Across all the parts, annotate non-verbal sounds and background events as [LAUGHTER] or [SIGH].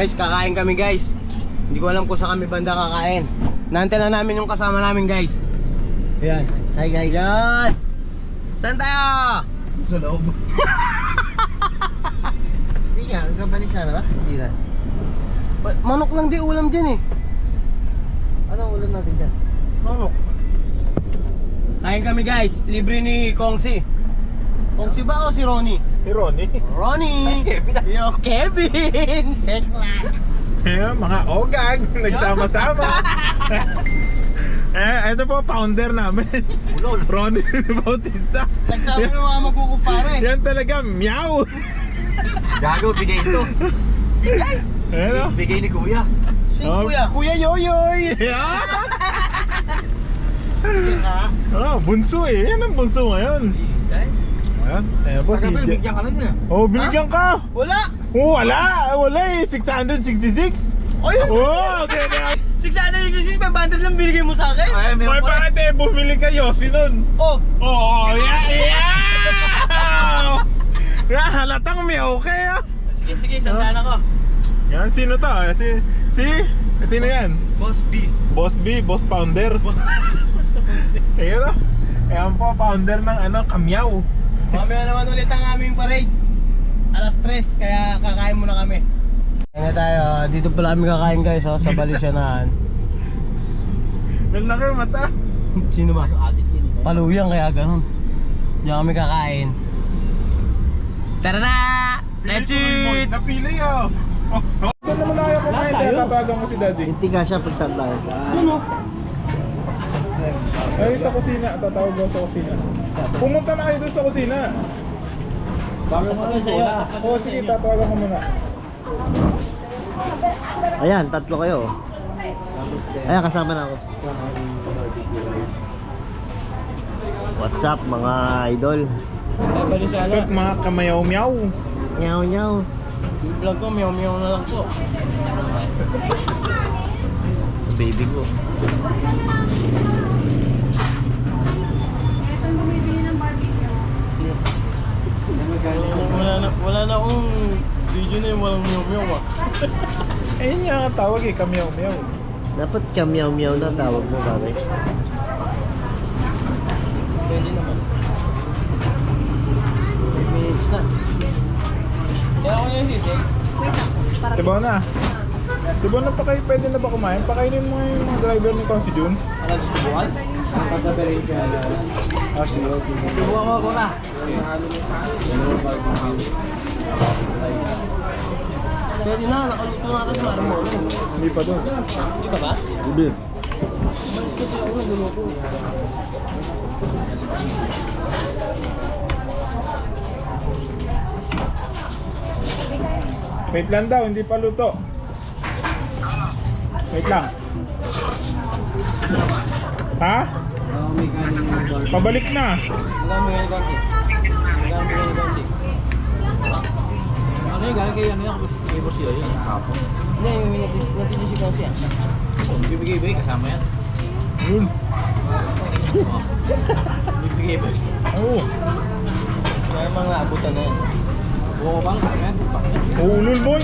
Guys, kakain kami guys. Hindi ko alam kung saan kami banda kakain. Nantay lang namin yung kasama namin guys. Ayan. Hi guys. Yan. Saan tayo? Sa loob. [LAUGHS] Hindi nga, sa Balisana ba? Hindi na. Ba- Manok lang di ulam dyan eh. Anong ulam natin dyan? Manok. Kain kami guys. Libre ni Kongsi. Kongsi ba o si Ronnie? Si Ronnie. Ronnie! Yo, Kevin! [LAUGHS] Sekla. Eh, mga ogag, nagsama-sama. [LAUGHS] eh, ito po, founder namin. Ulol. Ronnie [LAUGHS] Bautista. Nagsama ng mga magkukumpare. Yan talaga, meow. Gago, bigay ito. Ano? Bigay ni Kuya. Sino kuya? Kuya Yoyoy. Ka. ah, bunso eh. Yan ang bunso ngayon. Ayan, ayan po si Sabi, Je- bigyan ka lang niya. Oh, binigyan ka. Wala! Oh, wala. Wala eh. 666. Oy! Oh, okay na. 666 pa bundle lang binigay mo sa akin? Ay, May bakit eh, bumili ka Yossi nun? Oh! Oo, oh, yeah, yeah! [LAUGHS] Yeah, halatang may okay ah. Sige, sige, sandaan ako. Yan, sino to? Eh, Si, si, sino yan? Boss B. Boss B, Boss Pounder. [LAUGHS] Ayan o. Ayan po, founder ng ano, Kamyaw. Mamaya naman ulit ang aming parade. Alas 3, kaya kakain muna kami. Kaya na tayo, dito pala kami kakain guys oh, sa Balisyanan. [LAUGHS] May laki yung mata. Sino ba? Paluyang kaya ganun. Diyan kami kakain. Tara na! Let's eat! Napili oh. Oh, oh. Ito naman na ayaw kumain, kaya tatawagan ko si daddy. Hindi ka siya pagtandaan. Ano? Ay, sa kusina, tatawag ko sa kusina. Pumunta na kayo doon sa kusina. Bakit pa sa'yo? Oo, sige, tatawagan ko muna. Ayan, tatlo kayo. Ayan, kasama na ako. What's up mga idol? What's up mga kamayaw-meow? Nyaw. Yung vlog ko, meow meow na lang po. Baby ko. Wala na, wala na akong video na yung walang meow meow ah. [LAUGHS] Ayun nga ang tawag eh, kamayaw-meow. Dapat ka meow meow na tawag mo bagay. Pwede naman. 8 minutes na. Kaya ako yung hindi. Diba na? Diba na pa kayo, pwede na ba kumain? Pakainin mo yung mga driver ni Kong si Jun. Alam sa subukan? Ah, sige. Subukan mo ako na. Pwede na, nakaluto na ito sa mo. Hindi pa doon. Hindi pa ba? Hindi. Umalis ko ako nagluluto. Wait lang daw, hindi pa luto. Wait lang. Ha? Pabalik na. Ano yung galing kayo? Ano yung neighbor siya yun? Kapon. Hindi, yung natin- si Bonsi ah. Bibigay-bigay kasama yan. Yun. Bibigay-bigay. Oo. May mga abutan na yan. Oo, bang? Yan, bang? Uulol boy.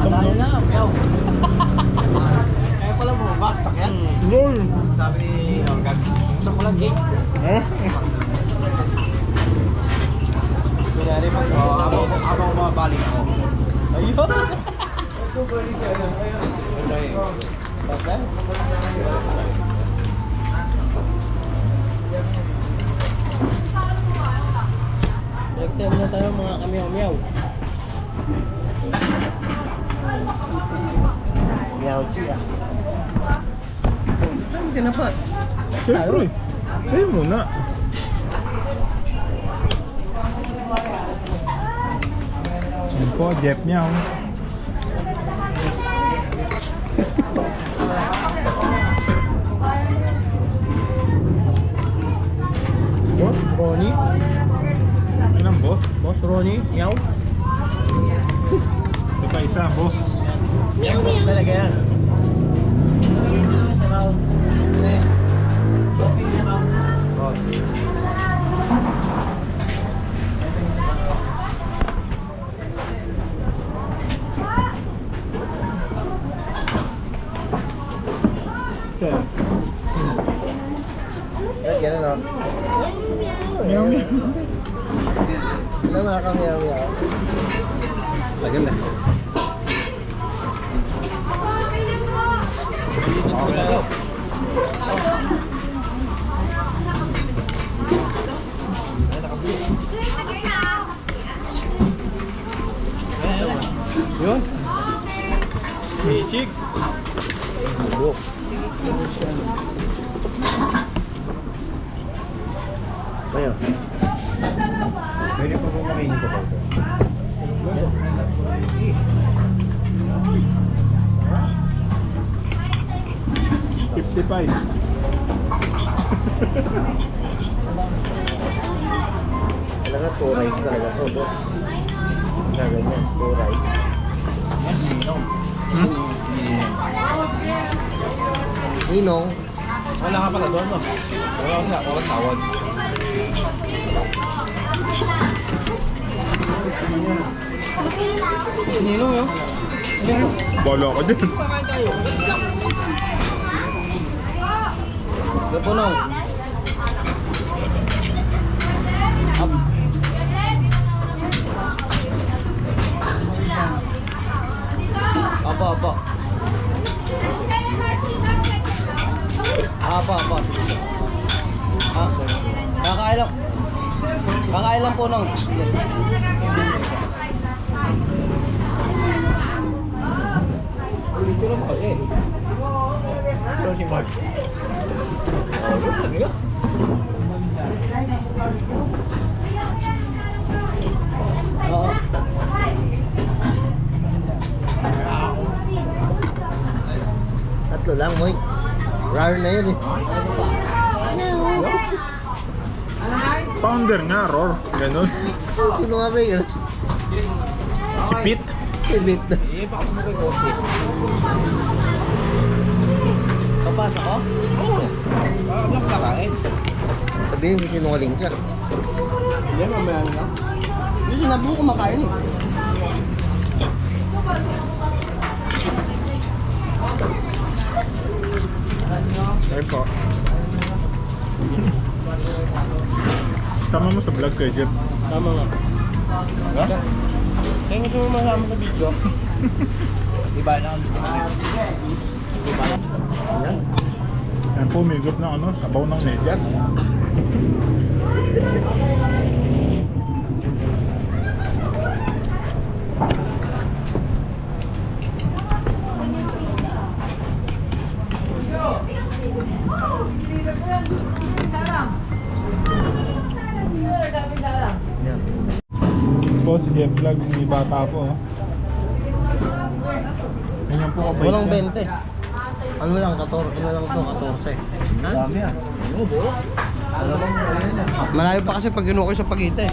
Tayo na, meow. Kaya pala mo, bakit yan? Lol. Sabi ni oh, Gag, gusto ko lang cake. Eh? Kunyari pag... Oo, habang, habang bumabalik ako. Ayun! Patay? Nag-time na tayo mga kamyaw-myaw. Meow siya. Saan ka na pa? Siyempre. Sa'yo muna. Yan po, Jeff niya. oh. Boss? Ronnie? Ayun ang boss. Boss Ronnie? Yaw? Ito pa isa, boss. Boss talaga yan. Oh. Michik. Bubok. Ayo. Pwede pa po ko ba ito? Fifty-five. Talaga, two rice talaga to, boss. Gaganyan, two rice. Hmm? Ninong, Wala ka pala doon, no? Wala ka, wala tawag. Ninong yun. Bolo ko dyan. Gapunong. Up. Apa, apa. Apa, apa. Ah, kakain lang. Kakain lang po nung. Picture mo kasi. Pero si Mark. Oh, yun lang yun. Oo. tatlo lang, moy. Rare na yun eh. Founder nga, Roar. Ganon. Sino nga ba yun? Si Pete. Ibit na. Eh, baka mo kay. Papasok ko? Oo. Ah, lang kakain. Sabihin, sisinungaling siya. Hindi, mamaya na lang. Hindi, sinabi mo kumakain eh. Ay po. Sama mo sa vlog kay Jeff. Tama nga. Ha? Kaya gusto mo masama sa video? [LAUGHS] Iba lang. Iba lang. Yan. Yan po, migop ng ano, sabaw ng medyat. Yan. Po, si Jeff vlog, may bata po. oh. Ganyan po kapait Walang yan. 20. Ano lang, 14. Ano lang to, 14. Ha? Dami ah. Oo, buo. Malayo pa kasi pag ginukoy sa Pagite.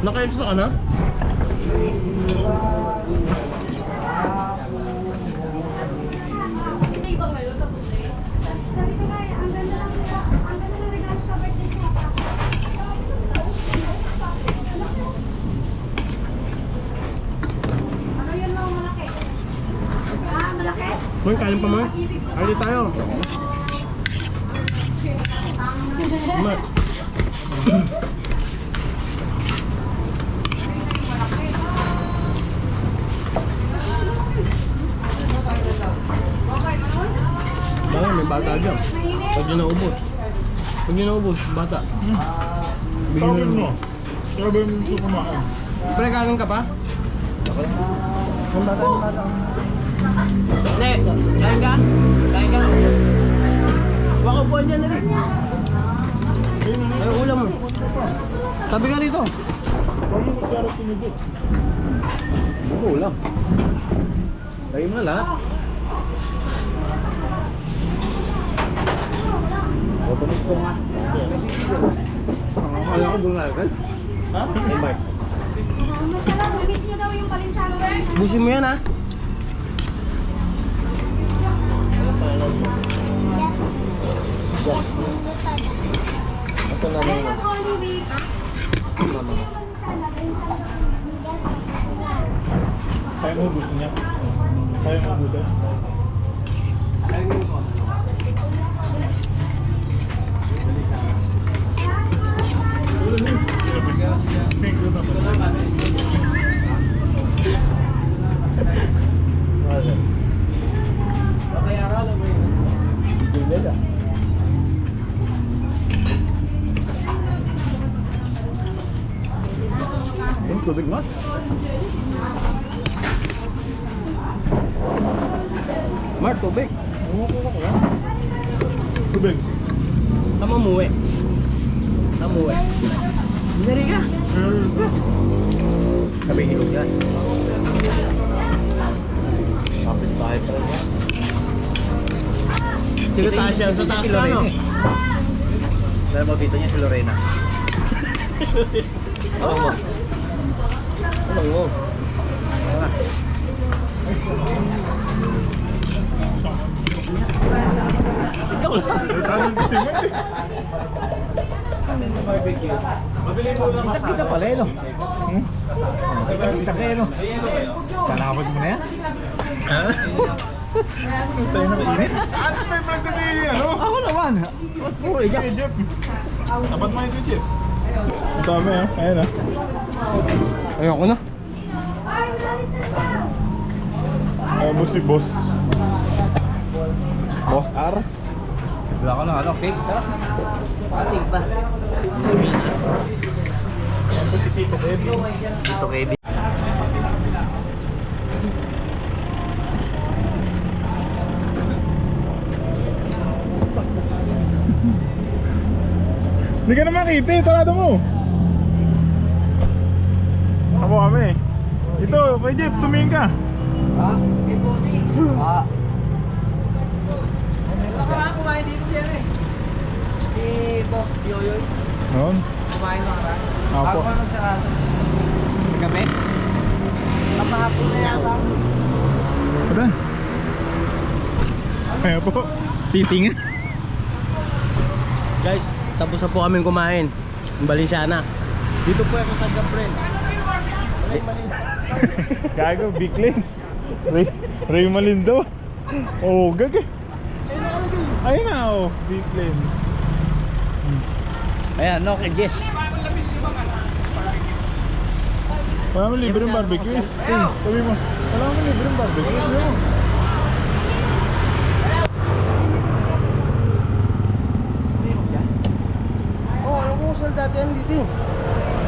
Naka-extra ka na? Boy, kanin pa mo. Ay, tayo. Bata dyan? Pag yun naubos. Pag yun naubos, bata. Bigyan Tawagin mo. mo. Sabi mo gusto kumain. Pre, kanin ka pa? Yung bata, yung bata. Hindi, kain ka? Kain ka? Baka buwan dyan na rin. Ay, ulam mo. Sabi ka rito. Huwag mo kutsara tinigit. Ulam. Lagi mo na lahat. Otomis ko nga. Ang akala ko doon na agad. Ha? Hey, Mark. Gamit nyo daw yung balinsalo. Busin mo yan ha. Nasaan na Ay, Week. Nasaan na naman? Kaya mo gusto niya. Kaya mo gusto. Hindi nila. Yung tubig mo? Mark, tubig. Tubig. Tama umuwi. Tama umuwi. Hindi ka. Sabi hilog yan. Pa rin yan. Tiga taas yan. Sa taas ka, no? Dahil makita niya si Lorena. [LAUGHS] Ano mo? Ano mo? Tanong kasi mo eh. Kita pala eh, no? Hmm? Kita kayo, no? Kalapag mo na yan? Tayo na init. Ano may vlog kasi ano? Ako naman. Puro iyak? Tapat mo yung Jeff. Ang dami ah. Ayan ah. Ayoko na. Ayan mo si Boss. Boss R. Wala ka na, ano? Cake? Tara. Patig ba? Ayan po si Tito Eddie. Ito kay Hindi ka na makita eh. Tarado mo. Ako kami. Ito, kay Jeff, tumingin ka. Ha? [LAUGHS] Ha? Dito siya eh. Si Boss Yoyoy. Noon. Kumain mga karaan. Apo. ano sa Gabi? Kapahapon na yata. Ito. Ayan po. Titingin. Guys, tapos na po kami kumain. Balenciana. Dito po ako sa Gabriel. [LAUGHS] Gago, big lens. Ray, Ray Malindo. Oh, gag eh. Ayun na oh, big lens. Ayan, no, kay Jess. Wala mo libreng barbecue. Eh, sabi mo, wala mo libreng barbecue. Sabi mo. Oh, alam ko saan dati yan dito eh.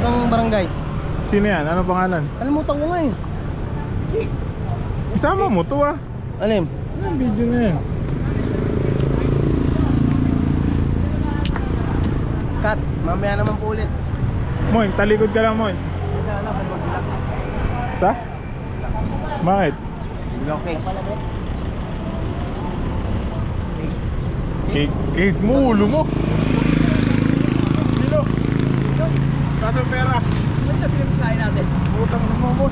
Ng barangay. Sino yan? Ano pangalan? Kalimutan ko nga eh. Isama mo to ah. Alim? Ano video na yan? Mamaya naman po ulit. Moy, talikod ka lang Moy. Sa? Bakit? Okay. Cake, cake mo, ulo mo. Kilo. Kaso pera. Ano na pinagkain natin? Utang mo mo.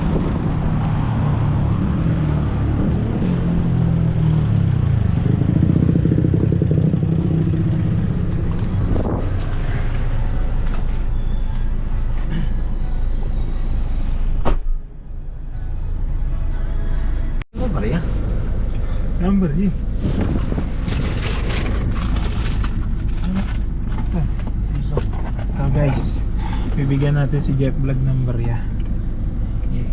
Natin si Jeff Vlog ng barya. Yeah.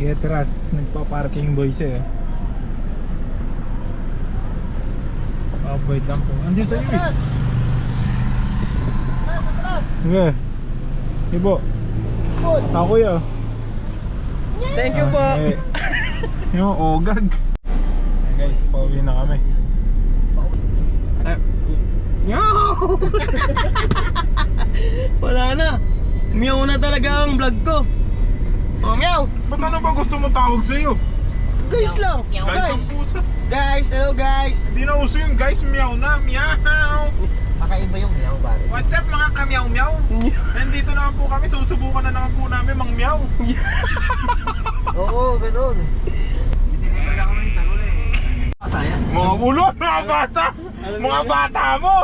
Kaya tras, nagpa-parking boy siya eh. Avoid lang po. Andiyan sa iyo eh. Sige. Ibo. Ako kuya. Thank you po. Ah, [LAUGHS] eh. Yung ogag. Guys, pauwi na kami. [LAUGHS] [LAUGHS] Wala na. Meow na talaga ang vlog ko. Oh, meow. Ba't ano ba gusto mong tawag sa iyo? Guys lang. Guys, Guys. ang pusa. Guys, hello guys. Hindi na uso yun, guys. Meow na. Meow. Kakaiba yung meow pare. What's up mga kamyaw-meow? [LAUGHS] Nandito naman po kami. Susubukan na naman po namin mang meow. [LAUGHS] Oo, ganun. Lang kami ng tagol eh. Mga ulo, mga bata! Mga bata mo!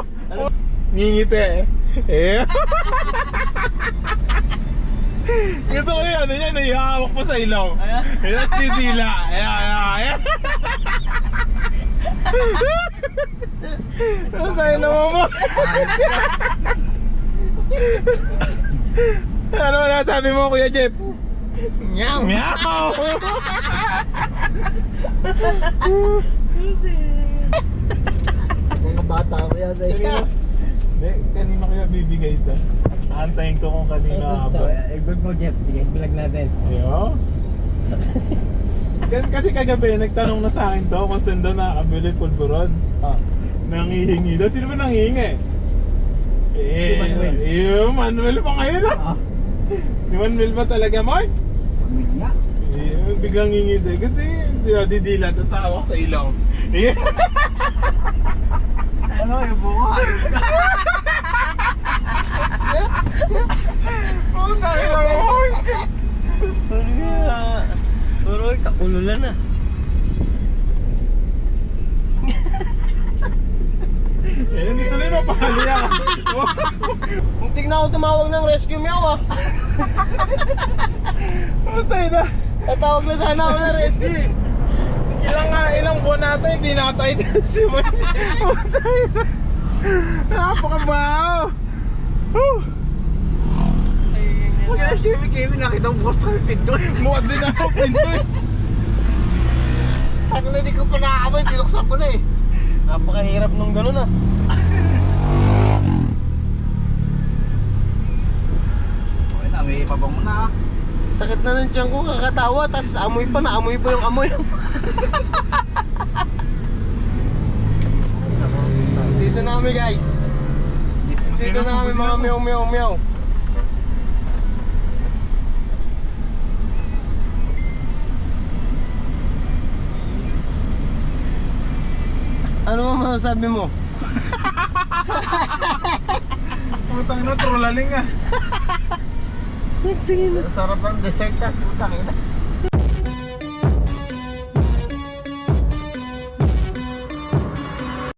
Ngingiti eh. Eh. [LAUGHS] Gusto ko yun, ano yan, ihahawak pa sa ilaw. Ayan. Ayan, titila. Ayan, ayan, ayan. [LAUGHS] Ano tayo naman mo? [LAUGHS] ano na sabi mo, Kuya Jeff? Meow. Meow! Mga bata ko yan eh. Hindi, kanina kaya bibigay ito. Antayin ko kung kanina abot. I-vlog mo Jeff. Sige. Vlog natin. Ayo. [LAUGHS] Kasi, kasi kagabi, nagtanong na sa akin to kung saan daw nakakabili pulburon. Ah. Nangihingi daw. Sino ba nangihingi? Eh, Si Manuel. Eh, Manuel pa ngayon ah. Ah. Si Manuel ba talaga, Mark? Pamilya. Eh, biglang hingi din. Kasi hindi na didila tapos hawak sa. Eh, [LAUGHS] Ano yung buko? Ayos ka. na. Puro kakululan na. Eh, hindi tuloy na pahali ah. Kung tignan ako tumawag ng rescue meow ah. Tayo na. Tatawag na sana ako ng rescue eh. Ilang nga, ilang buwan natin, hindi natay si Boy. Putay na. Napakabaho. Whew. Huwag na siya Kevin nakita mo bukas pa yung pinto. Mukhang din ako pinto eh. Na hindi ko pa nakakamoy. Binuksan ko na eh. Napakahirap nung gano'n ah. Okay na, may pabang mo na ah. Sakit na ng tiyan ko kakatawa, tas amoy pa na, amoy pa yung amoy. Dito na kami guys. Dito na kami mga meow meow meow. Ano mo masasabi mo? Putang na, trolaling ah. Na. Sarap ng dessert ah. Putang ina.